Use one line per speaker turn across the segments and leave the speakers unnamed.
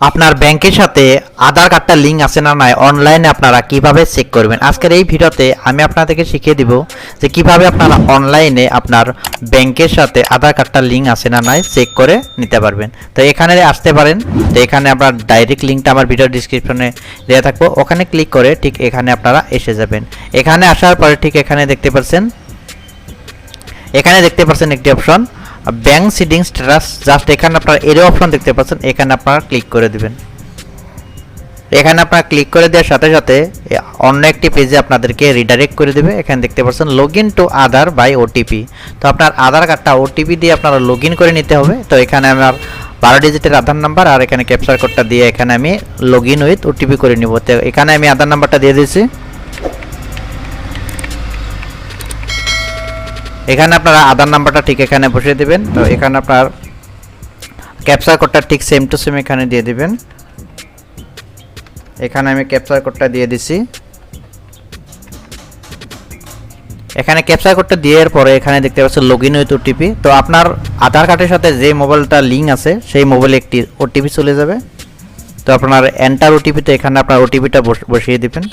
আপনার ব্যাংকের সাথে আধার কার্ডটা লিঙ্ক আছে না নাই অনলাইনে আপনারা কীভাবে চেক করবেন? আজকের এই ভিডিওতে আমি আপনাদেরকে শিখিয়ে দিব যে কীভাবে আপনারা অনলাইনে আপনার ব্যাংকের সাথে আধার কার্ডটা লিঙ্ক আছে না নাই চেক করে নিতে পারবেন। তো এখানে আসতে পারেন। তো এখানে আপনার ডাইরেক্ট লিঙ্কটা আমার ভিডিও ডিসক্রিপশনে দেওয়া থাকব। ওখানে ক্লিক করে ঠিক এখানে আপনারা এসে যাবেন। এখানে আসার পরে ঠিক এখানে দেখতে পাচ্ছেন এখানে দেখতে পাচ্ছেন একটি option bank seeding status just এখানে আপনারা এর অপশন দেখতে পাচ্ছেন, এখানে আপনারা ক্লিক করে দেবেন। এখানে আপনারা ক্লিক করে দেওয়ার সাথে সাথে অন্য একটি পেজে আপনাদেরকে রিডাইরেক্ট করে দেবে। এখানে দেখতে পাচ্ছেন log in to Aadhaar by OTP তো আপনার আধার কার্ডটা ওটিপি দিয়ে আপনারা লগ করে নিতে হবে। তো এখানে আমার বারো ডিজিটের আধার নাম্বার আর এখানে ক্যাপচার কোডটা দিয়ে এখানে আমি লগ ইন উইথ ওটিপি করে নিব। তো এখানে আমি আধার নাম্বারটা দিয়ে দিয়েছি। এখানে আপনারা আধার নাম্বারটা ঠিক এখানে বসিয়ে দিবেন। তো এখানে আপনার ক্যাপচার কোডটা ঠিক সেম টু সেম এখানে দিয়ে দিবেন। এখানে আমি ক্যাপচার কোডটা দিয়ে দিছি। এখানে ক্যাপচার কোডটা দেওয়ার পরে এখানে দেখতে পাচ্ছেন লগ ইন উইথ ওটিপি তো আপনার আধার কার্ডের সাথে যে মোবাইলটা লিঙ্ক আছে সেই মোবাইলে একটি ওটিপি চলে যাবে। তো আপনার এন্টার ওটিপিতে এখানে আপনার ওটিপিটা বসিয়ে দিবেন।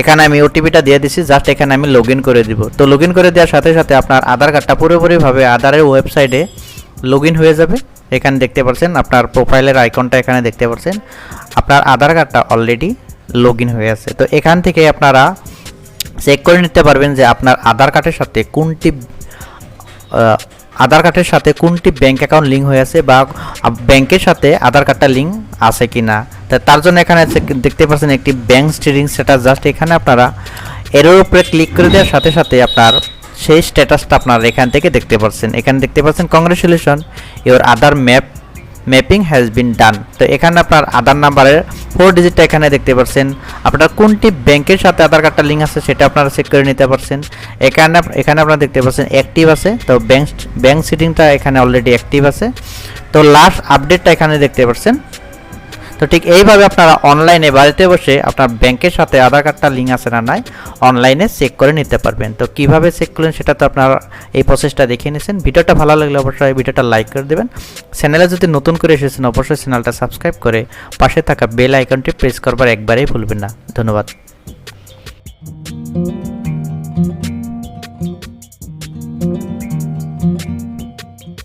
এখানে আমি ওটিপিটা দিয়ে দিছি জাস্ট এখানে আমি লগ করে দিব। তো লগ করে দেওয়ার সাথে সাথে আপনার আধার কার্ডটা পুরোপুরিভাবে আধারের ওয়েবসাইটে লগ হয়ে যাবে। এখানে দেখতে পাচ্ছেন আপনার প্রোফাইলের আইকনটা এখানে দেখতে পাচ্ছেন। আপনার আধার কার্ডটা অলরেডি লগ হয়ে আছে। তো এখান থেকে আপনারা চেক করে নিতে পারবেন যে আপনার আধার কার্ডের সাথে কোনটি আধার কার্ডের সাথে কোনটি ব্যাংক অ্যাকাউন্ট লিঙ্ক হয়ে আছে বা ব্যাংকের সাথে আধার কার্ডটা লিঙ্ক আছে কি না তার জন্য এখানে দেখতে পাচ্ছেন একটি ব্যাংক স্টেডিং স্ট্যাটাস জাস্ট এখানে আপনারা এর উপরে ক্লিক করে দেওয়ার সাথে সাথে আপনার সেই স্ট্যাটাসটা আপনারা এখান থেকে দেখতে পাচ্ছেন। এখানে দেখতে পাচ্ছেন congratulation your Aadhaar map mapping has been done তো এখানে আপনার আধার নাম্বারের ফোর ডিজিটটা এখানে দেখতে পাচ্ছেন। আপনার কোনটি ব্যাংকের সাথে আধার কার্ডটা লিঙ্ক আছে সেটা আপনারা চেক করে নিতে পারছেন। এখানে এখানে আপনারা দেখতে পাচ্ছেন অ্যাক্টিভ আছে, তো ব্যাংক ব্যাংক সিটিংটা এখানে অলরেডি অ্যাক্টিভ আছে। তো লাস্ট আপডেটটা এখানে দেখতে পাচ্ছেন। তো ঠিক এইভাবে আপনারা অনলাইনে বাড়িতে বসে আপনার ব্যাংকের সাথে আধার কার্ডটা লিঙ্ক আছে না নাই অনলাইনে চেক করে নিতে পারবেন। তো কীভাবে চেক করলেন সেটা তো আপনারা এই প্রসেসটা দেখে নিয়েছেন ভিডিওটা ভালো লাগলে অবশ্যই ভিডিওটা লাইক করে দেবেন। চ্যানেলে যদি নতুন করে এসেছেন, অবশ্যই চ্যানেলটা সাবস্ক্রাইব করে পাশে থাকা বেল আইকনটি প্রেস করবার একবারেই ভুলবেন না। ধন্যবাদ।